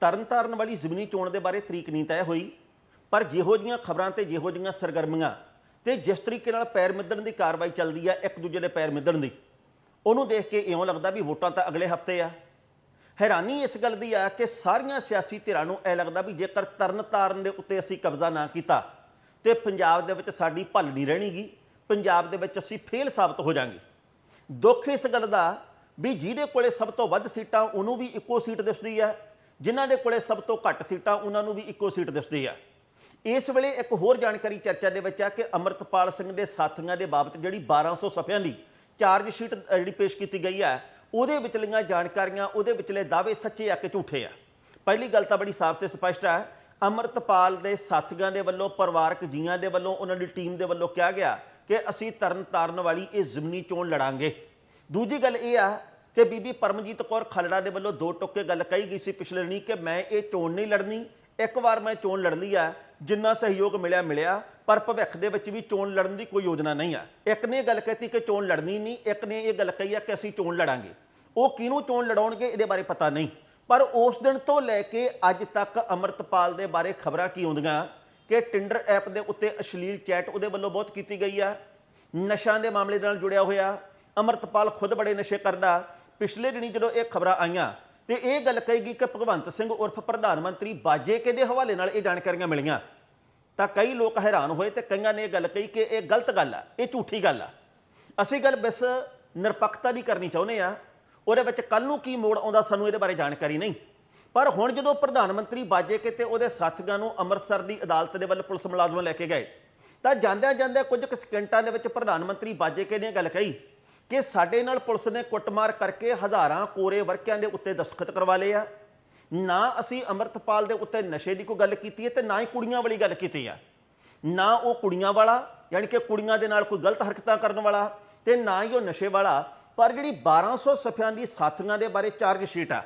ਤਰਨਤਾਰਨ ਵਾਲੀ ਜ਼ਮੀਨੀ ਚੋਣ ਦੇ ਬਾਰੇ ਤਰੀਕ ਨਹੀਂ ਤੈਅ ਹੋਈ, ਪਰ ਜਿਹੋ ਜੀਆਂ ਖਬਰਾਂ ਤੇ ਜਿਹੋ ਜੀਆਂ ਸਰਗਰਮੀਆਂ ਤੇ ਜਿਸ ਤਰੀਕੇ ਨਾਲ ਪੈਰ ਮਿੱਧਣ ਦੀ ਕਾਰਵਾਈ ਚੱਲਦੀ ਆ ਇੱਕ ਦੂਜੇ ਦੇ ਪੈਰ ਮਿੱਧਣ ਦੀ, ਉਹਨੂੰ ਦੇਖ ਕੇ ਇਉਂ ਲੱਗਦਾ ਵੀ ਵੋਟਾਂ ਤਾਂ ਅਗਲੇ ਹਫ਼ਤੇ ਆ। ਹੈਰਾਨੀ ਇਸ ਗੱਲ ਦੀ ਆ ਕਿ ਸਾਰੀਆਂ ਸਿਆਸੀ ਧਿਰਾਂ ਨੂੰ ਇਹ ਲੱਗਦਾ ਵੀ ਜੇਕਰ ਤਰਨਤਾਰਨ ਦੇ ਉੱਤੇ ਅਸੀਂ ਕਬਜ਼ਾ ਨਾ ਕੀਤਾ ਤੇ ਪੰਜਾਬ ਦੇ ਵਿੱਚ ਸਾਡੀ ਭੱਲ ਨਹੀਂ ਰਹਿਣੀਗੀ, ਪੰਜਾਬ ਦੇ ਵਿੱਚ ਅਸੀਂ ਫੇਲ ਸਾਬਤ ਹੋ ਜਾਾਂਗੇ। ਦੁੱਖ ਇਸ ਗੱਲ ਦਾ ਵੀ ਜਿਹਦੇ ਕੋਲੇ ਸਭ ਤੋਂ ਵੱਧ ਸੀਟਾਂ ਉਹਨੂੰ ਵੀ ਇੱਕੋ ਸੀਟ ਦਿਸਦੀ ਆ ਜਿਨ੍ਹਾਂ ਦੇ ਕੋਲੇ ਸਭ ਤੋਂ ਘੱਟ ਸੀਟਾਂ ਉਹਨਾਂ ਨੂੰ ਵੀ ਇੱਕੋ ਸੀਟ ਦਿਸਦੀ ਆ। ਇਸ ਵੇਲੇ ਇੱਕ ਹੋਰ ਜਾਣਕਾਰੀ ਚਰਚਾ ਦੇ ਵਿੱਚ ਆ ਕਿ ਅਮਰਤਪਾਲ ਸਿੰਘ ਦੇ ਸਾਥੀਆਂ ਦੇ ਬਾਬਤ ਜਿਹੜੀ 1200 ਸਫ਼ਿਆਂ ਦੀ ਚਾਰਜ ਸ਼ੀਟ ਜਿਹੜੀ ਪੇਸ਼ ਕੀਤੀ ਗਈ ਹੈ ਉਹਦੇ ਵਿਚਲੀਆਂ ਜਾਣਕਾਰੀਆਂ, ਉਹਦੇ ਵਿਚਲੇ ਦਾਅਵੇ ਸੱਚੇ ਆ ਕਿ ਝੂਠੇ ਆ? ਪਹਿਲੀ ਗੱਲ ਤਾਂ ਬੜੀ ਸਾਫ਼ ਤੇ ਸਪਸ਼ਟ ਹੈ ਅਮਰਤਪਾਲ ਦੇ ਸਾਥੀਆਂ ਦੇ ਵੱਲੋਂ, ਪਰਿਵਾਰਕ ਜੀਆਂ ਦੇ ਵੱਲੋਂ, ਉਹਨਾਂ ਦੀ ਟੀਮ ਦੇ ਵੱਲੋਂ ਕਿਹਾ ਗਿਆ ਕਿ ਅਸੀਂ ਤਰਨ ਤਾਰਨ ਵਾਲੀ ਇਹ ਜ਼ਮਨੀ ਚੋਣ ਲੜਾਂਗੇ। ਦੂਜੀ ਗੱਲ ਇਹ ਆ ਕਿ ਬੀਬੀ ਪਰਮਜੀਤ ਕੌਰ ਖਲੜਾ ਦੇ ਵੱਲੋਂ ਦੋ ਟੋਕੇ ਗੱਲ ਕਹੀ ਗਈ ਸੀ ਪਿਛਲੇ ਨਹੀਂ ਕਿ ਮੈਂ ਇਹ ਚੋਣ ਨਹੀਂ ਲੜਨੀ, ਇੱਕ ਵਾਰ ਮੈਂ ਚੋਣ ਲੜ ਲਈ ਆ, ਜਿੰਨਾ ਸਹਿਯੋਗ ਮਿਲਿਆ ਮਿਲਿਆ, ਪਰ ਭਵਿੱਖ ਦੇ ਵਿੱਚ ਵੀ ਚੋਣ ਲੜਨ ਦੀ ਕੋਈ ਯੋਜਨਾ ਨਹੀਂ ਆ। ਇੱਕ ਨੇ ਇਹ ਗੱਲ ਕਹਤੀ ਕਿ ਚੋਣ ਲੜਨੀ ਨਹੀਂ, ਇੱਕ ਨੇ ਇਹ ਗੱਲ ਕਹੀ ਆ ਕਿ ਅਸੀਂ ਚੋਣ ਲੜਾਂਗੇ। ਉਹ ਕਿਹਨੂੰ ਚੋਣ ਲੜਾਉਣਗੇ ਇਹਦੇ ਬਾਰੇ ਪਤਾ ਨਹੀਂ, ਪਰ ਉਸ ਦਿਨ ਤੋਂ ਲੈ ਕੇ ਅੱਜ ਤੱਕ ਅਮਰਤਪਾਲ ਦੇ ਬਾਰੇ ਖਬਰਾਂ ਕੀ ਆਉਂਦੀਆਂ, ਕਿ ਟਿੰਡਰ ਐਪ ਦੇ ਉੱਤੇ ਅਸ਼ਲੀਲ ਚੈਟ ਉਹਦੇ ਵੱਲੋਂ ਬਹੁਤ ਕੀਤੀ ਗਈ ਆ, ਨਸ਼ਿਆਂ ਦੇ ਮਾਮਲੇ ਨਾਲ ਜੁੜਿਆ ਹੋਇਆ, ਅਮਰਤਪਾਲ ਖੁਦ ਬੜੇ ਨਸ਼ੇ ਕਰਦਾ ਪਿਛਲੇ ਦਿਨੀ ਜਦੋਂ ਇਹ ਖਬਰਾਂ ਆਈਆਂ ਤੇ ਇਹ ਗੱਲ ਕਹੇਗੀ ਕਿ ਭਗਵੰਤ ਸਿੰਘ ਉਰਫ ਪ੍ਰਧਾਨ ਮੰਤਰੀ ਬਾਜੇਕੇ ਦੇ ਹਵਾਲੇ ਨਾਲ ਇਹ ਜਾਣਕਾਰੀਆਂ ਮਿਲੀਆਂ। ਤਾਂ ਕਈ ਲੋਕ ਹੈਰਾਨ ਹੋਏ ਤੇ ਕਈਆਂ ਨੇ ਇਹ ਗੱਲ ਕਹੀ ਕਿ ਇਹ ਗਲਤ ਗੱਲ ਆ, ਇਹ ਝੂਠੀ ਗੱਲ ਆ। ਅਸੀਂ ਗੱਲ ਬਸ ਨਿਰਪੱਖਤਾ ਦੀ ਕਰਨੀ ਚਾਹੁੰਦੇ ਆ। ਉਹਦੇ ਵਿੱਚ ਕੱਲ ਨੂੰ ਕੀ ਮੋੜ ਆਉਂਦਾ ਸਾਨੂੰ ਇਹਦੇ ਬਾਰੇ ਜਾਣਕਾਰੀ ਨਹੀਂ। ਪਰ ਹੁਣ ਜਦੋਂ ਪ੍ਰਧਾਨ ਮੰਤਰੀ ਬਾਜੇਕੇ ਤੇ ਉਹਦੇ ਸਾਥੀਆਂ ਨੂੰ ਅੰਮ੍ਰਿਤਸਰ ਦੀ ਅਦਾਲਤ ਦੇ ਵੱਲ ਪੁਲਿਸ ਮੁਲਾਜ਼ਮ ਲੈ ਕੇ ਗਏ, ਤਾਂ ਜਾਂਦਿਆਂ ਜਾਂਦਿਆਂ ਕੁਝ ਕੁ ਸਕਿੰਟਾਂ ਦੇ ਵਿੱਚ ਪ੍ਰਧਾਨ ਮੰਤਰੀ ਬਾਜੇਕੇ ਨੇ ਇਹ ਗੱਲ ਕਹੀ। ਕਿ ਸਾਡੇ ਨਾਲ ਪੁਲਿਸ ਨੇ ਕੁੱਟਮਾਰ ਕਰਕੇ ਹਜ਼ਾਰਾਂ ਕੋਰੇ ਵਰਕਿਆਂ ਦੇ ਉੱਤੇ ਦਸਤਖਤ ਕਰਵਾ ਲਏ ਆ। ਨਾ ਅਸੀਂ ਅੰਮ੍ਰਿਤਪਾਲ ਦੇ ਉੱਤੇ ਨਸ਼ੇ ਦੀ ਕੋਈ ਗੱਲ ਕੀਤੀ ਹੈ ਤੇ ਨਾ ਹੀ ਕੁੜੀਆਂ ਵਾਲੀ ਗੱਲ ਕੀਤੀ ਆ। ਨਾ ਉਹ ਕੁੜੀਆਂ ਵਾਲਾ, ਯਾਨੀ ਕਿ ਕੁੜੀਆਂ ਦੇ ਨਾਲ ਕੋਈ ਗਲਤ ਹਰਕਤਾਂ ਕਰਨ ਵਾਲਾ ਤੇ ਨਾ ਹੀ ਉਹ ਨਸ਼ੇ ਵਾਲਾ, ਪਰ ਜਿਹੜੀ 1200 ਸਫ਼ਿਆਂ ਦੀ ਸਾਥੀਆਂ ਦੇ ਬਾਰੇ ਚਾਰਜ ਸ਼ੀਟ ਆ,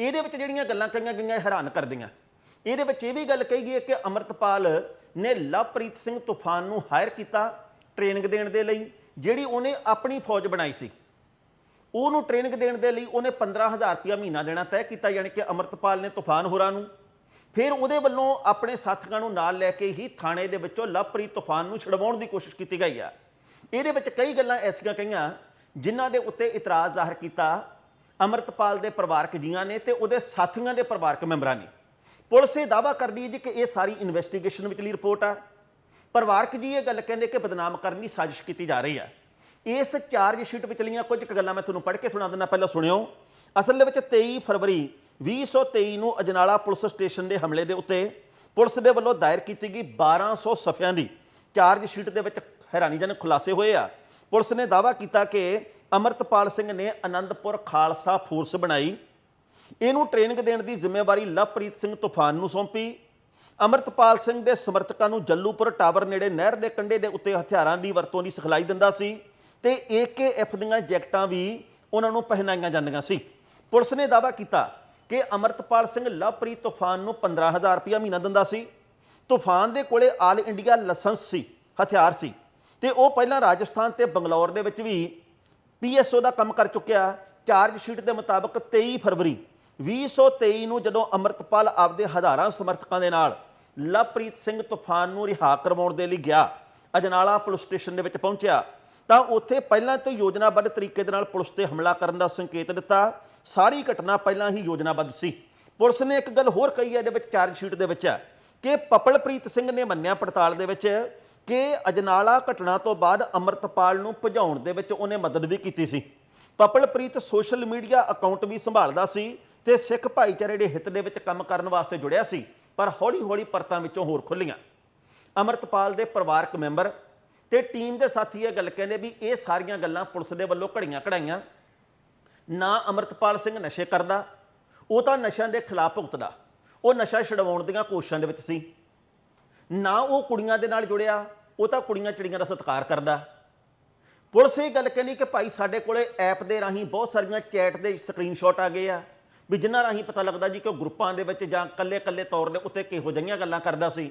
ਇਹਦੇ ਵਿੱਚ ਜਿਹੜੀਆਂ ਗੱਲਾਂ ਕਹੀਆਂ ਗਈਆਂ ਹੈਰਾਨ ਕਰਦੀਆਂ। ਇਹਦੇ ਵਿੱਚ ਇਹ ਵੀ ਗੱਲ ਕਹੀ ਗਈ ਹੈ ਕਿ ਅਮਰਤਪਾਲ ਨੇ ਲਵਪ੍ਰੀਤ ਸਿੰਘ ਤੂਫਾਨ ਨੂੰ ਹਾਇਰ ਕੀਤਾ ਟ੍ਰੇਨਿੰਗ ਦੇਣ ਦੇ ਲਈ ਜਿਹੜੀ ਉਹਨੇ ਆਪਣੀ ਫੌਜ ਬਣਾਈ ਸੀ। ਉਹਨੂੰ ਟ੍ਰੇਨਿੰਗ ਦੇਣ ਦੇ ਲਈ ਉਹਨੇ 15000 ਰੁਪਇਆ ਮਹੀਨਾ ਦੇਣਾ ਤੈਅ ਕੀਤਾ, ਯਾਨੀ ਕਿ ਅਮਰਤਪਾਲ ਨੇ ਤੂਫਾਨ ਹੋਰਾਂ ਨੂੰ। ਫਿਰ ਉਹਦੇ ਵੱਲੋਂ ਆਪਣੇ ਸਾਥੀਆਂ ਨੂੰ ਨਾਲ ਲੈ ਕੇ ਹੀ ਥਾਣੇ ਦੇ ਵਿੱਚੋਂ ਲਵਪ੍ਰੀਤ ਤੂਫਾਨ ਨੂੰ ਛਡਵਾਉਣ ਦੀ ਕੋਸ਼ਿਸ਼ ਕੀਤੀ ਗਈ ਆ। ਇਹਦੇ ਵਿੱਚ ਕਈ ਗੱਲਾਂ ਐਸੀਆਂ ਕਹੀਆਂ ਜਿਨ੍ਹਾਂ ਦੇ ਉੱਤੇ ਇਤਰਾਜ਼ ਜ਼ਾਹਰ ਕੀਤਾ ਅਮਰਤਪਾਲ ਦੇ ਪਰਿਵਾਰਕ ਜੀਆਂ ਨੇ ਤੇ ਉਹਦੇ ਸਾਥੀਆਂ ਦੇ ਪਰਿਵਾਰਕ ਮੈਂਬਰਾਂ ਨੇ। ਪੁਲਿਸ ਇਹ ਦਾਅਵਾ ਕਰਦੀ ਹੈ ਜੀ ਕਿ ਇਹ ਸਾਰੀ ਇਨਵੈਸਟੀਗੇਸ਼ਨ ਵਿਚਲੀ ਰਿਪੋਰਟ ਆ। ਪਰਿਵਾਰਕ ਜੀ ਇਹ ਗੱਲ ਕਹਿੰਦੇ ਕਿ ਬਦਨਾਮ ਕਰਨ ਦੀ ਸਾਜ਼ਿਸ਼ ਕੀਤੀ ਜਾ ਰਹੀ ਹੈ? ਇਸ ਚਾਰਜ ਸ਼ੀਟ ਵਿਚਲੀਆਂ ਕੁਝ ਕੁ ਗੱਲਾਂ ਮੈਂ ਤੁਹਾਨੂੰ ਪੜ੍ਹ ਕੇ ਸੁਣਾ ਦਿੰਦਾ, ਪਹਿਲਾਂ ਸੁਣਿਓ। ਅਸਲ ਦੇ ਵਿੱਚ 23 ਫਰਵਰੀ 2023 ਨੂੰ ਅਜਨਾਲਾ ਪੁਲਿਸ ਸਟੇਸ਼ਨ ਦੇ ਹਮਲੇ ਦੇ ਉੱਤੇ ਪੁਲਿਸ ਦੇ ਵੱਲੋਂ ਦਾਇਰ ਕੀਤੀ ਗਈ 1200 ਸਫ਼ਿਆਂ ਦੀ ਚਾਰਜ ਸ਼ੀਟ ਦੇ ਵਿੱਚ ਹੈਰਾਨੀਜਨਕ ਖੁਲਾਸੇ ਹੋਏ ਆ। ਪੁਲਿਸ ਨੇ ਦਾਅਵਾ ਕੀਤਾ ਕਿ ਅਮਰਤਪਾਲ ਸਿੰਘ ਨੇ ਆਨੰਦਪੁਰ ਖਾਲਸਾ ਫੋਰਸ ਬਣਾਈ। ਇਹਨੂੰ ਟ੍ਰੇਨਿੰਗ ਦੇਣ ਦੀ ਜ਼ਿੰਮੇਵਾਰੀ ਲਵਪ੍ਰੀਤ ਸਿੰਘ ਤੂਫਾਨ ਨੂੰ ਸੌਂਪੀ। ਅਮਰਤਪਾਲ ਸਿੰਘ ਦੇ ਸਮਰਥਕਾਂ ਨੂੰ ਜੱਲੂਪੁਰ ਟਾਵਰ ਨੇੜੇ ਨਹਿਰ ਦੇ ਕੰਢੇ ਦੇ ਉੱਤੇ ਹਥਿਆਰਾਂ ਦੀ ਵਰਤੋਂ ਦੀ ਸਿਖਲਾਈ ਦਿੰਦਾ ਸੀ ਤੇ ਏਕੇਐਫ ਦੀਆਂ ਜੈਕਟਾਂ ਵੀ ਉਹਨਾਂ ਨੂੰ ਪਹਿਨਾਈਆਂ ਜਾਂਦੀਆਂ ਸੀ। ਪੁਲਿਸ ਨੇ ਦਾਅਵਾ ਕੀਤਾ ਕਿ ਅਮਰਤਪਾਲ ਸਿੰਘ ਲਵਪ੍ਰੀਤ ਤੂਫਾਨ ਨੂੰ 15000 ਰੁਪਇਆ ਮਹੀਨਾ ਦਿੰਦਾ ਸੀ। ਤੂਫਾਨ ਦੇ ਕੋਲੇ ਆਲ ਇੰਡੀਆ ਲਾਇਸੈਂਸ ਸੀ, ਹਥਿਆਰ ਸੀ ਤੇ ਉਹ ਪਹਿਲਾਂ ਰਾਜਸਥਾਨ ਤੇ ਬੰਗਲੌਰ ਦੇ ਵਿੱਚ ਵੀ ਪੀਐਸਓ ਦਾ ਕੰਮ ਕਰ ਚੁੱਕਿਆ। ਚਾਰਜ ਸ਼ੀਟ ਦੇ ਮੁਤਾਬਕ 23 ਫਰਵਰੀ 2023 ਨੂੰ ਜਦੋਂ ਅਮਰਤਪਾਲ ਆਪਦੇ ਹਜ਼ਾਰਾਂ ਸਮਰਥਕਾਂ ਦੇ ਨਾਲ ਲਵਪ੍ਰੀਤ ਸਿੰਘ ਤੂਫਾਨ ਨੂੰ ਰਿਹਾ ਕਰਵਾਉਣ ਦੇ ਲਈ ਗਿਆ। ਅਜਨਾਲਾ ਪੁਲਿਸ ਸਟੇਸ਼ਨ ਦੇ ਵਿੱਚ ਪਹੁੰਚਿਆ। ਤਾਂ ਉੱਥੇ ਪਹਿਲਾਂ ਤੋਂ ਯੋਜਨਾਬੱਧ ਤਰੀਕੇ ਦੇ ਨਾਲ ਪੁਲਿਸ ਤੇ ਹਮਲਾ ਕਰਨ ਦਾ ਸੰਕੇਤ ਦਿੱਤਾ। ਸਾਰੀ ਘਟਨਾ ਪਹਿਲਾਂ ਹੀ ਯੋਜਨਾਬੱਧ ਸੀ। ਪੁਲਿਸ ਨੇ ਇੱਕ ਗੱਲ ਹੋਰ ਕਹੀ ਹੈ, ਇਹਦੇ ਵਿੱਚ ਚਾਰਜ ਸ਼ੀਟ ਦੇ ਵਿੱਚ ਹੈ ਕਿ ਪਪਲਪ੍ਰੀਤ ਸਿੰਘ ਨੇ ਮੰਨਿਆ ਪੜਤਾਲ ਦੇ ਵਿੱਚ ਕਿ ਅਜਨਾਲਾ ਘਟਨਾ ਤੋਂ ਬਾਅਦ ਅਮਰਤਪਾਲ ਨੂੰ ਭਜਾਉਣ ਦੇ ਵਿੱਚ ਉਹਨੇ ਮਦਦ ਵੀ ਕੀਤੀ ਸੀ। ਪਪਲਪ੍ਰੀਤ ਸੋਸ਼ਲ ਮੀਡੀਆ ਅਕਾਊਂਟ ਵੀ ਸੰਭਾਲਦਾ ਸੀ ਤੇ ਸਿੱਖ ਭਾਈਚਾਰੇ ਦੇ ਹਿੱਤ ਦੇ ਵਿੱਚ ਕੰਮ ਕਰਨ ਵਾਸਤੇ ਜੁੜਿਆ ਸੀ। ਪਰ ਹੌਲੀ-ਹੌਲੀ ਪਰਤਾਂ ਵਿੱਚੋਂ ਹੋਰ ਖੁੱਲੀਆਂ ਅਮਰਤਪਾਲ ਦੇ ਪਰਿਵਾਰਕ ਮੈਂਬਰ ਤੇ ਟੀਮ ਦੇ ਸਾਥੀ ਇਹ ਗੱਲ ਕਹਿੰਦੇ ਵੀ ਇਹ ਸਾਰੀਆਂ ਗੱਲਾਂ ਪੁਲਿਸ ਦੇ ਵੱਲੋਂ ਘੜੀਆਂ ਘੜਾਈਆਂ ਨਾ ਅਮਰਤਪਾਲ ਸਿੰਘ ਨਸ਼ੇ ਕਰਦਾ, ਉਹ ਤਾਂ ਨਸ਼ਿਆਂ ਦੇ ਖਿਲਾਫ ਭੁਗਤਦਾ। ਉਹ ਨਸ਼ਾ ਛਡਵਾਉਣ ਦੀਆਂ ਕੋਸ਼ਿਸ਼ਾਂ ਦੇ ਵਿੱਚ ਸੀ। ਨਾ ਉਹ ਕੁੜੀਆਂ ਦੇ ਨਾਲ ਜੁੜਿਆ, ਉਹ ਤਾਂ ਕੁੜੀਆਂ ਚਿੜੀਆਂ ਦਾ ਸਤਿਕਾਰ ਕਰਦਾ। ਪੁਲਿਸ ਇਹ ਗੱਲ ਕਹਿੰਦੀ ਕਿ ਭਾਈ ਸਾਡੇ ਕੋਲੇ ਐਪ ਦੇ ਰਾਹੀਂ ਬਹੁਤ ਸਾਰੀਆਂ ਚੈਟ ਦੇ ਸਕਰੀਨਸ਼ਾਟ ਆ ਗਏ ਆ। ਵੀ ਜਿਨ੍ਹਾਂ ਰਾਹੀਂ ਪਤਾ ਲੱਗਦਾ ਜੀ ਕਿ ਉਹ ਗਰੁੱਪਾਂ ਦੇ ਵਿੱਚ ਜਾਂ ਕੱਲੇ-ਕੱਲੇ ਤੌਰ ਦੇ ਉੱਤੇ ਕਿਹੋ ਜਿਹੀਆਂ ਗੱਲਾਂ ਕਰਦਾ ਸੀ।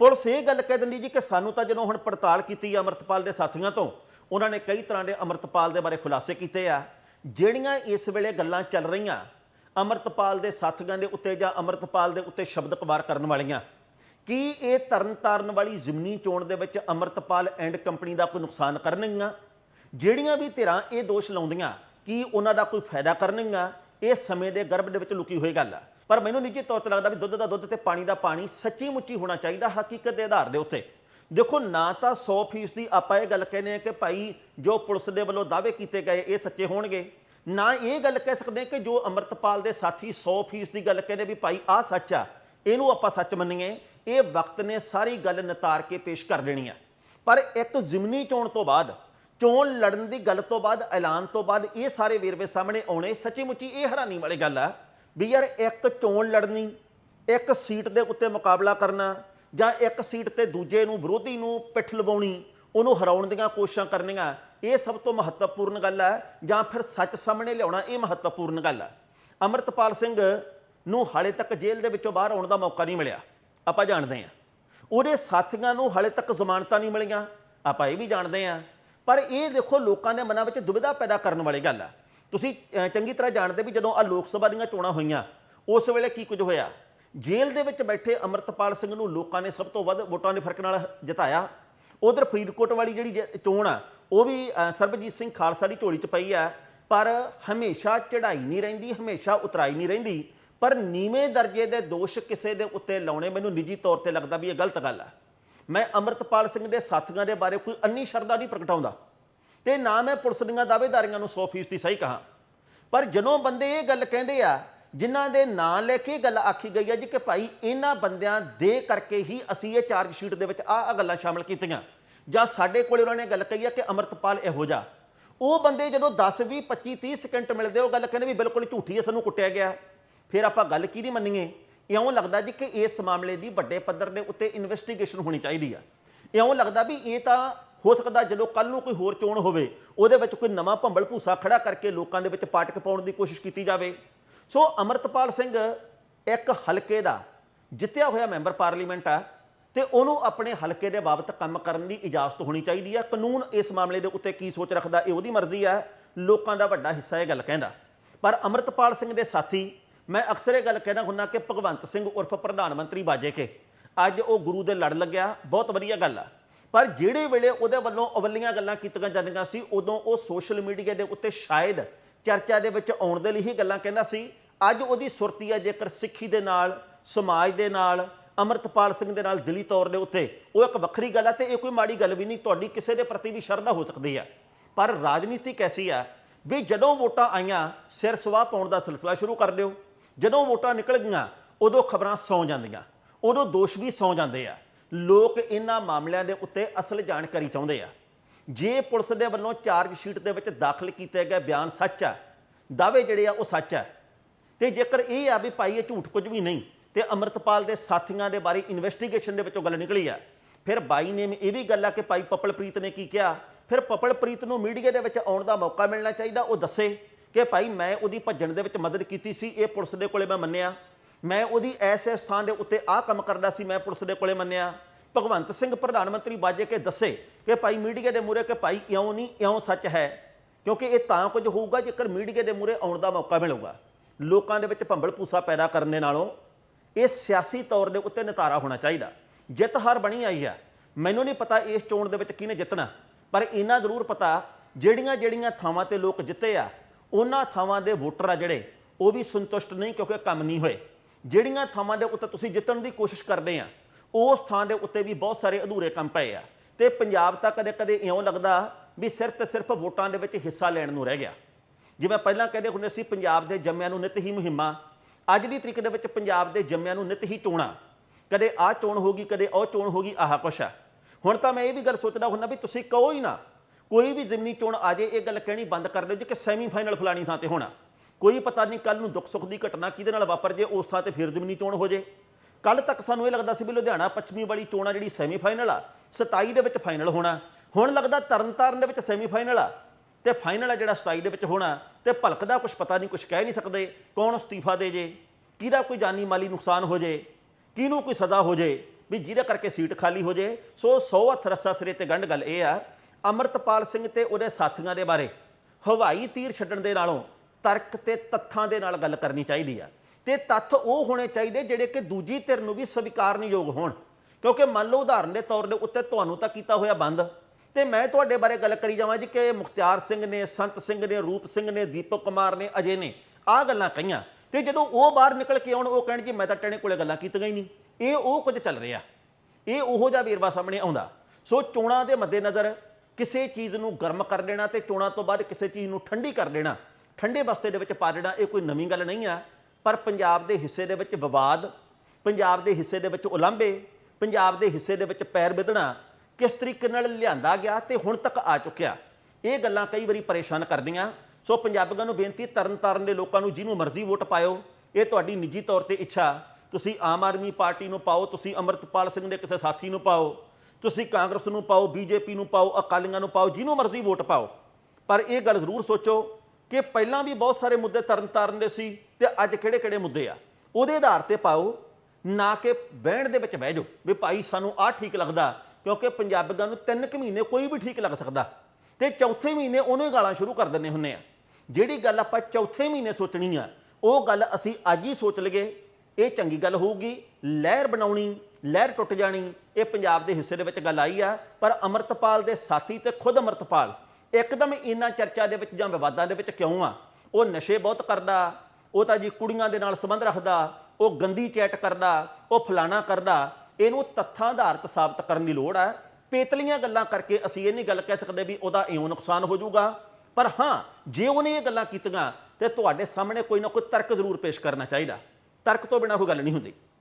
ਪੁਲਿਸ ਇਹ ਗੱਲ ਕਹਿ ਦਿੰਦੀ ਜੀ ਕਿ ਸਾਨੂੰ ਤਾਂ ਜਦੋਂ ਹੁਣ ਪੜਤਾਲ ਕੀਤੀ ਆ ਅਮਰਤਪਾਲ ਦੇ ਸਾਥੀਆਂ ਤੋਂ, ਉਹਨਾਂ ਨੇ ਕਈ ਤਰ੍ਹਾਂ ਦੇ ਅਮਰਤਪਾਲ ਦੇ ਬਾਰੇ ਖੁਲਾਸੇ ਕੀਤੇ ਆ। ਜਿਹੜੀਆਂ ਇਸ ਵੇਲੇ ਗੱਲਾਂ ਚੱਲ ਰਹੀਆਂ, ਅਮਰਤਪਾਲ ਦੇ ਸਾਥੀਆਂ ਦੇ ਉੱਤੇ ਜਾਂ ਅਮਰਤਪਾਲ ਦੇ ਉੱਤੇ ਸ਼ਬਦ ਵਾਰ ਕਰਨ ਵਾਲੀਆਂ, ਕੀ ਇਹ ਤਰਨ ਤਾਰਨ ਵਾਲੀ ਜ਼ਿਮਨੀ ਚੋਣ ਦੇ ਵਿੱਚ ਅਮਰਤਪਾਲ ਐਂਡ ਕੰਪਨੀ ਦਾ ਕੋਈ ਨੁਕਸਾਨ ਕਰਨਗੀਆਂ? ਜਿਹੜੀਆਂ ਵੀ ਧਿਰਾਂ ਇਹ ਦੋਸ਼ ਲਾਉਂਦੀਆਂ, ਕੀ ਉਹਨਾਂ ਦਾ ਕੋਈ ਫਾਇਦਾ ਕਰਨਗੀਆਂ? ਇਹ ਸਮੇਂ ਦੇ ਗਰਭ ਦੇ ਵਿੱਚ ਲੁਕੀ ਹੋਈ ਗੱਲ ਆ। ਪਰ ਮੈਨੂੰ ਨਿੱਜੀ ਤੌਰ ਤੇ ਲੱਗਦਾ ਵੀ ਦੁੱਧ ਦਾ ਦੁੱਧ ਤੇ ਪਾਣੀ ਦਾ ਪਾਣੀ ਸੱਚੀ ਮੁੱਚੀ ਹੋਣਾ ਚਾਹੀਦਾ, ਹਕੀਕਤ ਦੇ ਆਧਾਰ ਦੇ ਉੱਤੇ। ਦੇਖੋ, ਨਾ ਤਾਂ 100% ਦੀ ਆਪਾਂ ਇਹ ਗੱਲ ਕਹਿੰਦੇ ਆ ਕਿ ਭਾਈ ਜੋ ਪੁਲਿਸ ਦੇ ਵੱਲੋਂ ਦਾਅਵੇ ਕੀਤੇ ਗਏ, ਇਹ ਸੱਚੇ ਹੋਣਗੇ। ਨਾ ਇਹ ਗੱਲ ਕਹਿ ਸਕਦੇ ਕਿ ਜੋ ਅਮਰਤਪਾਲ ਦੇ ਸਾਥੀ 100% ਦੀ ਗੱਲ ਕਹਿੰਦੇ ਵੀ ਭਾਈ ਆਹ ਸੱਚ ਆ, ਇਹਨੂੰ ਆਪਾਂ ਸੱਚ ਮੰਨੀਏ, ਇਹ ਵਕਤ ਨੇ ਸਾਰੀ ਗੱਲ ਨਤਾਰ ਕੇ ਪੇਸ਼ ਕਰ ਦੇਣੀ ਆ। ਪਰ ਇੱਕ ਜ਼ਿਮਨੀ ਚੋਣ ਤੋਂ ਬਾਅਦ ਚੋਣ ਲੜਨ ਦੀ ਗੱਲ ਤੋਂ ਬਾਅਦ, ਐਲਾਨ ਤੋਂ ਬਾਅਦ ਇਹ ਸਾਰੇ ਵੇਰਵੇ ਸਾਹਮਣੇ ਆਉਣੇ ਸੱਚੀ ਮੁੱਚੀ ਇਹ ਹੈਰਾਨੀ ਵਾਲੀ ਗੱਲ ਆ ਵੀ ਯਾਰ ਇੱਕ ਚੋਣ ਲੜਨੀ, ਇੱਕ ਸੀਟ ਦੇ ਉੱਤੇ ਮੁਕਾਬਲਾ ਕਰਨਾ ਜਾਂ ਇੱਕ ਸੀਟ ਤੇ ਦੂਜੇ ਨੂੰ, ਵਿਰੋਧੀ ਨੂੰ ਪਿੱਠ ਲਵਾਉਣੀ, ਉਹਨੂੰ ਹਰਾਉਣ ਦੀਆਂ ਕੋਸ਼ਿਸ਼ਾਂ ਕਰਨੀਆਂ, ਇਹ ਸਭ ਤੋਂ ਮਹੱਤਵਪੂਰਨ ਗੱਲ ਹੈ ਜਾਂ ਫਿਰ ਸੱਚ ਸਾਹਮਣੇ ਲਿਆਉਣਾ, ਇਹ ਮਹੱਤਵਪੂਰਨ ਗੱਲ ਹੈ ਅਮਰਤਪਾਲ ਸਿੰਘ ਨੂੰ ਹਾਲੇ ਤੱਕ ਜੇਲ੍ਹ ਦੇ ਵਿੱਚੋਂ ਬਾਹਰ ਆਉਣ ਦਾ ਮੌਕਾ ਨਹੀਂ ਮਿਲਿਆ। ਆਪਾਂ ਜਾਣਦੇ ਹਾਂ। ਉਹਦੇ ਸਾਥੀਆਂ ਨੂੰ ਹਾਲੇ ਤੱਕ ਜ਼ਮਾਨਤਾਂ ਨਹੀਂ ਮਿਲੀਆਂ। ਆਪਾਂ ਇਹ ਵੀ ਜਾਣਦੇ ਹਾਂ ਪਰ ਇਹ ਦੇਖੋ ਲੋਕਾਂ ਦੇ ਮਨਾਂ ਵਿੱਚ ਦੁਬਿਧਾ ਪੈਦਾ ਕਰਨ ਵਾਲੀ ਗੱਲ ਆ। ਤੁਸੀਂ ਚੰਗੀ ਤਰ੍ਹਾਂ ਜਾਣਦੇ ਵੀ ਜਦੋਂ ਆ ਲੋਕ ਸਭਾ ਦੀਆਂ ਚੋਣਾਂ ਹੋਈਆਂ, ਉਸ ਵੇਲੇ ਕੀ ਕੁਝ ਹੋਇਆ? ਜੇਲ੍ਹ ਦੇ ਵਿੱਚ ਬੈਠੇ ਅਮਰਤਪਾਲ ਸਿੰਘ ਨੂੰ ਲੋਕਾਂ ਨੇ ਸਭ ਤੋਂ ਵੱਧ ਵੋਟਾਂ ਦੇ ਫ਼ਰਕ ਨਾਲ ਜਿਤਾਇਆ। ਉਧਰ ਫਰੀਦਕੋਟ ਵਾਲੀ ਜਿਹੜੀ ਜੇ- ਚੋਣ ਆ, ਉਹ ਵੀ ਸਰਬਜੀਤ ਸਿੰਘ ਖਾਲਸਾ ਦੀ ਝੋਲੀ 'ਚ ਪਈ ਆ। ਪਰ ਹਮੇਸ਼ਾ ਚੜ੍ਹਾਈ ਨਹੀਂ ਰਹਿੰਦੀ, ਹਮੇਸ਼ਾ ਉਤਰਾਈ ਨਹੀਂ ਰਹਿੰਦੀ। ਪਰ ਨੀਵੇਂ ਦਰਜੇ ਦੇ ਦੋਸ਼ ਕਿਸੇ ਦੇ ਉੱਤੇ ਲਾਉਣੇ ਮੈਨੂੰ ਨਿੱਜੀ ਤੌਰ ਤੇ ਲੱਗਦਾ ਵੀ ਇਹ ਗਲਤ ਗੱਲ ਆ। ਮੈਂ ਅਮਰਤਪਾਲ ਸਿੰਘ ਦੇ ਸਾਥੀਆਂ ਦੇ ਬਾਰੇ ਕੋਈ ਅੰਨੀ ਸ਼ਰਧਾ ਨਹੀਂ ਪ੍ਰਗਟਾਉਂਦਾ। ਤੇ ਨਾ ਮੈਂ ਪੁਲਿਸ ਦੀਆਂ ਦਾਅਵੇਦਾਰੀਆਂ ਨੂੰ 100% ਸਹੀ ਕਹਾ। ਪਰ ਜਦੋਂ ਬੰਦੇ ਇਹ ਗੱਲ ਕਹਿੰਦੇ ਆ, ਜਿਨ੍ਹਾਂ ਦੇ ਨਾਂ ਲੈ ਕੇ ਇਹ ਗੱਲ ਆਖੀ ਗਈ ਹੈ ਜੀ ਕਿ ਭਾਈ ਇਹਨਾਂ ਬੰਦਿਆਂ ਦੇ ਕਰਕੇ ਹੀ ਅਸੀਂ ਇਹ ਚਾਰਜ ਸ਼ੀਟ ਦੇ ਵਿੱਚ ਆਹ ਆਹ ਗੱਲਾਂ ਸ਼ਾਮਲ ਕੀਤੀਆਂ। ਜਾਂ ਸਾਡੇ ਕੋਲੇ ਉਹਨਾਂ ਨੇ ਗੱਲ ਕਹੀ ਹੈ ਕਿ ਅਮਰਤਪਾਲ ਇਹੋ ਜਿਹਾ। ਉਹ ਬੰਦੇ ਜਦੋਂ 10 20 25 30 ਸਕਿੰਟ ਮਿਲਦੇ, ਉਹ ਗੱਲ ਕਹਿੰਦੇ ਵੀ ਬਿਲਕੁਲ ਝੂਠੀ ਹੈ ਸਾਨੂੰ ਕੁੱਟਿਆ ਗਿਆ। ਫਿਰ ਆਪਾਂ ਗੱਲ ਕੀ ਨਹੀਂ ਮੰਨੀਏ? ਇਉਂ ਲੱਗਦਾ ਜੀ ਕਿ ਇਸ ਮਾਮਲੇ ਦੀ ਵੱਡੇ ਪੱਧਰ ਦੇ ਉੱਤੇ ਇਨਵੈਸਟੀਗੇਸ਼ਨ ਹੋਣੀ ਚਾਹੀਦੀ ਆ। ਇਉਂ ਲੱਗਦਾ ਵੀ ਇਹ ਤਾਂ ਹੋ ਸਕਦਾ ਜਦੋਂ ਕੱਲ ਨੂੰ ਕੋਈ ਹੋਰ ਚੋਣ ਹੋਵੇ, ਉਹਦੇ ਵਿੱਚ ਕੋਈ ਨਵਾਂ ਭੰਬਲ ਭੂਸਾ ਖੜਾ ਕਰਕੇ ਲੋਕਾਂ ਦੇ ਵਿੱਚ ਪਾਟਕ ਪਾਉਣ ਦੀ ਕੋਸ਼ਿਸ਼ ਕੀਤੀ ਜਾਵੇ। ਸੋ ਅਮਰਤਪਾਲ ਸਿੰਘ ਇੱਕ ਹਲਕੇ ਦਾ ਜਿੱਤਿਆ ਹੋਇਆ ਮੈਂਬਰ ਪਾਰਲੀਮੈਂਟ ਆ ਤੇ ਉਹਨੂੰ ਆਪਣੇ ਹਲਕੇ ਦੇ ਬਾਬਤ ਕੰਮ ਕਰਨ ਦੀ ਇਜਾਜ਼ਤ ਹੋਣੀ ਚਾਹੀਦੀ ਆ। ਕਾਨੂੰਨ ਇਸ ਮਾਮਲੇ ਦੇ ਉੱਤੇ ਕੀ ਸੋਚ ਰੱਖਦਾ ਇਹ ਉਹਦੀ ਮਰਜ਼ੀ ਆ। ਲੋਕਾਂ ਦਾ ਵੱਡਾ ਹਿੱਸਾ ਇਹ ਗੱਲ ਕਹਿੰਦਾ। ਪਰ ਅਮਰਤਪਾਲ ਸਿੰਘ ਦੇ ਸਾਥੀ ਮੈਂ ਅਕਸਰ ਇਹ ਗੱਲ ਕਹਿਣਾ ਹੁੰਦਾ ਕਿ ਭਗਵੰਤ ਸਿੰਘ ਉਰਫ ਪ੍ਰਧਾਨ ਮੰਤਰੀ ਬਾਜੇ ਕੇ। ਅੱਜ ਉਹ ਗੁਰੂ ਦੇ ਲੜ ਲੱਗਿਆ, ਬਹੁਤ ਵਧੀਆ ਗੱਲ ਆ। ਪਰ ਜਿਹੜੇ ਵੇਲੇ ਉਹਦੇ ਵੱਲੋਂ ਅਵੱਲੀਆਂ ਗੱਲਾਂ ਕੀਤੀਆਂ ਜਾਂਦੀਆਂ ਸੀ, ਉਦੋਂ ਉਹ ਸੋਸ਼ਲ ਮੀਡੀਆ ਦੇ ਉੱਤੇ ਸ਼ਾਇਦ ਚਰਚਾ ਦੇ ਵਿੱਚ ਆਉਣ ਦੇ ਲਈ ਹੀ ਗੱਲਾਂ ਕਹਿੰਦਾ ਸੀ। ਅੱਜ ਉਹਦੀ ਸੁਰਤੀ ਆ ਜੇਕਰ ਸਿੱਖੀ ਦੇ ਨਾਲ, ਸਮਾਜ ਦੇ ਨਾਲ, ਅਮਰਤਪਾਲ ਸਿੰਘ ਦੇ ਨਾਲ ਦਿਲੀ ਤੌਰ ਦੇ ਉੱਤੇ, ਉਹ ਇੱਕ ਵੱਖਰੀ ਗੱਲ ਆ ਤੇ ਇਹ ਕੋਈ ਮਾੜੀ ਗੱਲ ਵੀ ਨਹੀਂ, ਤੁਹਾਡੀ ਕਿਸੇ ਦੇ ਪ੍ਰਤੀ ਵੀ ਸ਼ਰਧਾ ਹੋ ਸਕਦੀ ਹੈ ਪਰ ਰਾਜਨੀਤੀ ਕੈਸੀ ਆ ਵੀ ਜਦੋਂ ਵੋਟਾਂ ਆਈਆਂ, ਸਿਰ ਸਵਾਹ ਪਾਉਣ ਦਾ ਸਿਲਸਿਲਾ ਸ਼ੁਰੂ ਕਰ ਦਿਓ। ਜਦੋਂ ਵੋਟਾਂ ਨਿਕਲ ਗਈਆਂ, ਉਦੋਂ ਖਬਰਾਂ ਸੌ ਜਾਂਦੀਆਂ, ਉਦੋਂ ਦੋਸ਼ ਵੀ ਸੌ ਜਾਂਦੇ ਆ। ਲੋਕ ਇਹਨਾਂ ਮਾਮਲਿਆਂ ਦੇ ਉੱਤੇ ਅਸਲ ਜਾਣਕਾਰੀ ਚਾਹੁੰਦੇ ਆ। ਜੇ ਪੁਲਿਸ ਦੇ ਵੱਲੋਂ ਚਾਰਜ ਸ਼ੀਟ ਦੇ ਵਿੱਚ ਦਾਖਲ ਕੀਤੇ ਗਏ ਬਿਆਨ ਸੱਚ ਆ, ਦਾਅਵੇ ਜਿਹੜੇ ਆ ਉਹ ਸੱਚ ਆ। ਤੇ ਜੇਕਰ ਇਹ ਆ ਵੀ ਭਾਈ ਇਹ ਝੂਠ ਕੁਝ ਵੀ ਨਹੀਂ, ਤੇ ਅਮਰਤਪਾਲ ਦੇ ਸਾਥੀਆਂ ਦੇ ਬਾਰੇ ਇਨਵੈਸਟੀਗੇਸ਼ਨ ਦੇ ਵਿੱਚੋਂ ਗੱਲ ਨਿਕਲੀ ਆ, ਫਿਰ ਬਾਈ ਨੇ ਇਹ ਵੀ ਗੱਲ ਆ ਕਿ ਭਾਈ ਪਪਲਪ੍ਰੀਤ ਨੇ ਕੀ ਕਿਹਾ, ਫਿਰ ਪਪਲਪ੍ਰੀਤ ਨੂੰ ਮੀਡੀਆ ਦੇ ਵਿੱਚ ਆਉਣ ਦਾ ਮੌਕਾ ਮਿਲਣਾ ਚਾਹੀਦਾ, ਉਹ ਦੱਸੇ। ਕਿ ਭਾਈ ਮੈਂ ਉਹਦੀ ਭੱਜਣ ਦੇ ਵਿੱਚ ਮਦਦ ਕੀਤੀ ਸੀ, ਇਹ ਪੁਲਿਸ ਦੇ ਕੋਲੇ ਮੈਂ ਮੰਨਿਆ। ਮੈਂ ਉਹਦੀ ਐਸੇ ਸਥਾਨ ਦੇ ਉੱਤੇ ਆਹ ਕੰਮ ਕਰਦਾ ਸੀ, ਮੈਂ ਪੁਲਿਸ ਦੇ ਕੋਲੇ ਮੰਨਿਆ। ਭਗਵੰਤ ਸਿੰਘ ਪ੍ਰਧਾਨ ਮੰਤਰੀ ਬਾਜੇ ਕੇ ਦੱਸੇ ਕਿ ਭਾਈ ਮੀਡੀਆ ਦੇ ਮੂਹਰੇ ਕਿ ਭਾਈ ਇਉਂ ਨਹੀਂ, ਇਉਂ ਸੱਚ ਹੈ, ਕਿਉਂਕਿ ਇਹ ਤਾਂ ਕੁਝ ਹੋਊਗਾ ਜੇਕਰ ਮੀਡੀਆ ਦੇ ਮੂਹਰੇ ਆਉਣ ਦਾ ਮੌਕਾ ਮਿਲੂਗਾ। ਲੋਕਾਂ ਦੇ ਵਿੱਚ ਭੰਬਲ ਭੂਸਾ ਪੈਦਾ ਕਰਨ ਦੇ ਨਾਲੋਂ ਇਹ ਸਿਆਸੀ ਤੌਰ ਦੇ ਉੱਤੇ ਨਿਤਾਰਾ ਹੋਣਾ ਚਾਹੀਦਾ। ਜਿੱਤ ਹਾਰ ਬਣੀ ਆਈ ਆ। ਮੈਨੂੰ ਨਹੀਂ ਪਤਾ ਇਸ ਚੋਣ ਦੇ ਵਿੱਚ ਕਿਹਨੇ ਜਿੱਤਣਾ, ਪਰ ਇਹਨਾਂ ਜ਼ਰੂਰ ਪਤਾ ਜਿਹੜੀਆਂ ਜਿਹੜੀਆਂ ਥਾਵਾਂ ਤੇ ਲੋਕ ਜਿੱਤੇ ਆ ਉਹਨਾਂ ਥਾਵਾਂ ਦੇ ਵੋਟਰ ਆ ਜਿਹੜੇ, ਉਹ ਵੀ ਸੰਤੁਸ਼ਟ ਨਹੀਂ ਕਿਉਂਕਿ ਕੰਮ ਨਹੀਂ ਹੋਏ। ਜਿਹੜੀਆਂ ਥਾਵਾਂ ਦੇ ਉੱਤੇ ਤੁਸੀਂ ਜਿੱਤਣ ਦੀ ਕੋਸ਼ਿਸ਼ ਕਰਦੇ ਆ ਉਸ ਥਾਂ ਦੇ ਉੱਤੇ ਵੀ ਬਹੁਤ ਸਾਰੇ ਅਧੂਰੇ ਕੰਮ ਪਏ ਆ। ਤੇ ਪੰਜਾਬ ਤਾਂ ਕਦੇ ਕਦੇ ਇਉਂ ਲੱਗਦਾ ਵੀ ਸਿਰਫ ਤੇ ਸਿਰਫ ਵੋਟਾਂ ਦੇ ਵਿੱਚ ਹਿੱਸਾ ਲੈਣ ਨੂੰ ਰਹਿ ਗਿਆ। ਜਿਵੇਂ ਪਹਿਲਾਂ ਕਹਿੰਦੇ ਹੁੰਦੇ ਸੀ, ਪੰਜਾਬ ਦੇ ਜੰਮਿਆਂ ਨੂੰ ਨਿਤ ਹੀ ਮੁਹਿੰਮਾਂ। ਅੱਜ ਦੀ ਤਰੀਕ ਦੇ ਵਿੱਚ ਪੰਜਾਬ ਦੇ ਜੰਮਿਆਂ ਨੂੰ ਨਿਤ ਹੀ ਚੋਣਾਂ। ਕਦੇ ਆਹ ਚੋਣ ਹੋਗੀ ਕਦੇ ਉਹ ਚੋਣ ਹੋਗੀ ਆਹ ਕੁਛ ਆ। ਹੁਣ ਤਾਂ ਮੈਂ ਇਹ ਵੀ ਗੱਲ ਸੋਚਦਾ ਹੁੰਦਾ ਵੀ ਤੁਸੀਂ ਕਹੋ ਹੀ ਨਾ ਕੋਈ ਵੀ ਜ਼ਿਮਨੀ ਚੋਣ ਆ ਜੇ, ਇਹ ਗੱਲ ਕਹਿਣੀ ਬੰਦ ਕਰ ਦਿਓ ਜੀ ਕਿ ਸੈਮੀਫਾਈਨਲ ਫਲਾਣੀ ਥਾਂ ਤੇ ਹੋਣਾ। ਕੋਈ ਪਤਾ ਨਹੀਂ ਕੱਲ ਨੂੰ ਦੁੱਖ ਸੁੱਖ ਦੀ ਘਟਨਾ ਕਿਹਦੇ ਨਾਲ ਵਾਪਰ ਜੇ, ਉਸ ਥਾਂ ਤੇ ਫਿਰ ਜ਼ਿਮਨੀ ਚੋਣ ਹੋ ਜੇ। ਕੱਲ ਤੱਕ ਸਾਨੂੰ ਇਹ ਲੱਗਦਾ ਸੀ ਵੀ ਲੁਧਿਆਣਾ ਪੱਛਮੀ ਵਾਲੀ ਚੋਣ ਆ ਜਿਹੜੀ ਸੈਮੀਫਾਈਨਲ ਆ 27 ਦੇ ਵਿੱਚ ਫਾਈਨਲ ਹੋਣਾ। ਹੁਣ ਲੱਗਦਾ ਤਰਨਤਾਰਨ ਦੇ ਵਿੱਚ ਸੈਮੀਫਾਈਨਲ ਆ ਤੇ ਫਾਈਨਲ ਆ ਜਿਹੜਾ 27 ਦੇ ਵਿੱਚ ਹੋਣਾ ਤੇ ਭਲਕ ਦਾ ਕੁਝ ਪਤਾ ਨਹੀਂ ਕੁਝ ਕਹਿ ਨਹੀਂ ਸਕਦੇ। ਕੌਣ ਅਸਤੀਫਾ ਦੇ ਜੇ? ਕਿਹਦਾ ਕੋਈ ਜਾਨੀ ਮਾਲੀ ਨੁਕਸਾਨ ਹੋ ਜੇ? ਕਿਹਨੂੰ ਕੋਈ ਸਜ਼ਾ ਹੋ ਜੇ? ਵੀ ਜਿਹਦੇ ਕਰਕੇ ਸੀਟ ਖਾਲੀ ਹੋ ਜੇ? ਸੋ 100 ਹੱਥ ਰੱਸਾ ਸਿਰੇ ਤੇ ਗੰਢ ਗੱਲ ਇਹ ਆ ਅਮਰਤਪਾਲ ਸਿੰਘ ਤੇ ਉਹਦੇ ਸਾਥੀਆਂ ਦੇ ਬਾਰੇ। ਹਵਾਈ ਤੀਰ ਛੱਡਣ ਦੇ ਨਾਲੋਂ ਤਰਕ ਤੇ ਤੱਥਾਂ ਦੇ ਨਾਲ ਗੱਲ ਕਰਨੀ ਚਾਹੀਦੀ ਆ। ਤੇ ਤੱਥ ਉਹ ਹੋਣੇ ਚਾਹੀਦੇ ਜਿਹੜੇ ਕਿ ਦੂਜੀ ਧਿਰ ਨੂੰ ਵੀ ਸਵੀਕਾਰਨਯੋਗ ਹੋਣ। ਕਿਉਂਕਿ ਮੰਨ ਲਓ ਉਦਾਹਰਨ ਦੇ ਤੌਰ ਦੇ ਉੱਤੇ ਤੁਹਾਨੂੰ ਤਾਂ ਕੀਤਾ ਹੋਇਆ ਬੰਦ। ਤੇ ਮੈਂ ਤੁਹਾਡੇ ਬਾਰੇ ਗੱਲ ਕਰੀ ਜਾਵਾਂ ਜੀ ਕਿ ਮੁਖਤਿਆਰ ਸਿੰਘ ਨੇ, ਸੰਤ ਸਿੰਘ ਨੇ, ਰੂਪ ਸਿੰਘ ਨੇ, ਦੀਪਕ ਕੁਮਾਰ ਨੇ, ਅਜੇ ਨੇ, ਆਹ ਗੱਲਾਂ ਕਹੀਆਂ। ਤੇ ਜਦੋਂ ਉਹ ਬਾਹਰ ਨਿਕਲ ਕੇ ਆਉਣ, ਉਹ ਕਹਿਣ ਜੀ ਮੈਂ ਤਾਂ ਟਣੇ ਕੋਲੇ ਗੱਲਾਂ ਕੀਤੀਆਂ ਹੀ ਨਹੀਂ। ਇਹ ਉਹ ਕੁਝ ਚੱਲ ਰਿਹਾ। ਇਹ ਉਹੋ ਜਿਹਾ ਵੇਰਵਾ ਸਾਹਮਣੇ ਆਉਂਦਾ। ਸੋ ਚੋਣਾਂ ਦੇ ਮੱਦੇਨਜ਼ਰ ਕਿਸੇ ਚੀਜ਼ ਨੂੰ ਗਰਮ ਕਰ ਦੇਣਾ ਤੇ ਚੋਣਾਂ ਤੋਂ ਬਾਅਦ ਕਿਸੇ ਚੀਜ਼ ਨੂੰ ਠੰਡੀ ਕਰ ਦੇਣਾ। ਠੰਡੇ ਬਸਤੇ ਦੇ ਵਿੱਚ ਪਾ ਦੇਣਾ, ਇਹ ਕੋਈ ਨਵੀਂ ਗੱਲ ਨਹੀਂ ਆ। ਪਰ ਪੰਜਾਬ ਦੇ ਹਿੱਸੇ ਦੇ ਵਿੱਚ ਵਿਵਾਦ, ਪੰਜਾਬ ਦੇ ਹਿੱਸੇ ਦੇ ਵਿੱਚ ਉਲਾਂਭੇ, ਪੰਜਾਬ ਦੇ ਹਿੱਸੇ ਦੇ ਵਿੱਚ ਪੈਰ ਵਿਧਣਾ ਕਿਸ ਤਰੀਕੇ ਨਾਲ ਲਿਆਂਦਾ ਗਿਆ ਤੇ ਹੁਣ ਤੱਕ ਆ ਚੁੱਕਿਆ। ਇਹ ਗੱਲਾਂ ਕਈ ਵਾਰੀ ਪਰੇਸ਼ਾਨ ਕਰਦੀਆਂ। ਸੋ ਪੰਜਾਬੀਆਂ ਨੂੰ ਬੇਨਤੀ ਤਰਨ ਤਾਰਨ ਦੇ ਲੋਕਾਂ ਨੂੰ ਜਿਹਨੂੰ ਮਰਜ਼ੀ ਵੋਟ ਪਾਇਓ, ਇਹ ਤੁਹਾਡੀ ਨਿੱਜੀ ਤੌਰ ਤੇ ਇੱਛਾ। ਤੁਸੀਂ ਆਮ ਆਦਮੀ ਪਾਰਟੀ ਨੂੰ ਪਾਓ, ਤੁਸੀਂ ਅਮਰਤਪਾਲ ਸਿੰਘ ਦੇ ਕਿਸੇ ਸਾਥੀ ਨੂੰ ਪਾਓ। ਤੁਸੀਂ ਕਾਂਗਰਸ ਨੂੰ ਪਾਓ, ਬੀਜੇਪੀ ਨੂੰ ਪਾਓ, ਅਕਾਲੀਆਂ ਨੂੰ ਪਾਓ, ਜਿਹਨੂੰ ਮਰਜ਼ੀ ਵੋਟ ਪਾਓ। ਪਰ ਇਹ ਗੱਲ ਜ਼ਰੂਰ ਸੋਚੋ ਕਿ ਪਹਿਲਾਂ ਵੀ ਬਹੁਤ ਸਾਰੇ ਮੁੱਦੇ ਤਰਨ ਤਾਰਨ ਦੇ ਸੀ ਤੇ ਅੱਜ ਕਿਹੜੇ ਕਿਹੜੇ ਮੁੱਦੇ ਆ? ਉਹਦੇ ਆਧਾਰ ਤੇ ਪਾਓ, ਨਾ ਕਿ ਬਹਿਣ ਦੇ ਵਿੱਚ ਬਹਿ ਜਾਓ ਵੀ ਭਾਈ ਸਾਨੂੰ ਆਹ ਠੀਕ ਲੱਗਦਾ, ਕਿਉਂਕਿ ਪੰਜਾਬੀਆਂ ਨੂੰ ਤਿੰਨ ਕੁ ਮਹੀਨੇ ਕੋਈ ਵੀ ਠੀਕ ਲੱਗ ਸਕਦਾ। ਤੇ ਚੌਥੇ ਮਹੀਨੇ ਉਹਨੇ ਗਾਲਾਂ ਸ਼ੁਰੂ ਕਰ ਦਿੰਦੇ ਹੁੰਨੇ ਆ। ਜਿਹੜੀ ਗੱਲ ਆਪਾਂ ਚੌਥੇ ਮਹੀਨੇ ਸੋਚਣੀ ਆ, ਉਹ ਗੱਲ ਅਸੀਂ ਅੱਜ ਹੀ ਸੋਚ ਲਈਏ, ਇਹ ਚੰਗੀ ਗੱਲ ਹੋਊਗੀ, ਲਹਿਰ ਬਣਾਉਣੀ ਲਹਿਰ ਟੁੱਟ ਜਾਣੀ। ਇਹ ਪੰਜਾਬ ਦੇ ਹਿੱਸੇ ਦੇ ਵਿੱਚ ਗੱਲ ਆਈ ਆ, ਪਰ ਅਮਰਤਪਾਲ ਦੇ ਸਾਥੀ ਤੇ ਖੁਦ ਅਮਰਤਪਾਲ ਇੱਕਦਮ ਇਹਨਾਂ ਚਰਚਾ ਦੇ ਵਿੱਚ ਜਾਂ ਵਿਵਾਦਾਂ ਦੇ ਵਿੱਚ ਕਿਉਂ ਆ? ਉਹ ਨਸ਼ੇ ਬਹੁਤ ਕਰਦਾ, ਉਹ ਤਾਂ ਜੀ ਕੁੜੀਆਂ ਦੇ ਨਾਲ ਸੰਬੰਧ ਰੱਖਦਾ, ਉਹ ਗੰਦੀ ਚੈਟ ਕਰਦਾ, ਉਹ ਫਲਾਣਾ ਕਰਦਾ। ਇਹਨੂੰ ਤੱਥਾਂ ਆਧਾਰਿਤ ਸਾਬਤ ਕਰਨ ਦੀ ਲੋੜ ਆ। ਪੇਤਲੀਆਂ ਗੱਲਾਂ ਕਰਕੇ ਅਸੀਂ ਇਹ ਨਹੀਂ ਗੱਲ ਕਹਿ ਸਕਦੇ ਵੀ ਉਹਦਾ ਇਉਂ ਨੁਕਸਾਨ ਹੋ ਜਾਊਗਾ। ਪਰ ਹਾਂ, ਜੇ ਉਹਨੇ ਇਹ ਗੱਲਾਂ ਕੀਤੀਆਂ, ਤੇ ਤੁਹਾਡੇ ਸਾਹਮਣੇ ਕੋਈ ਨਾ ਕੋਈ ਤਰਕ ਜ਼ਰੂਰ ਪੇਸ਼ ਕਰਨਾ ਚਾਹੀਦਾ। ਤਰਕ ਤੋਂ ਬਿਨਾਂ ਕੋਈ ਗੱਲ ਨਹੀਂ ਹੁੰਦੀ।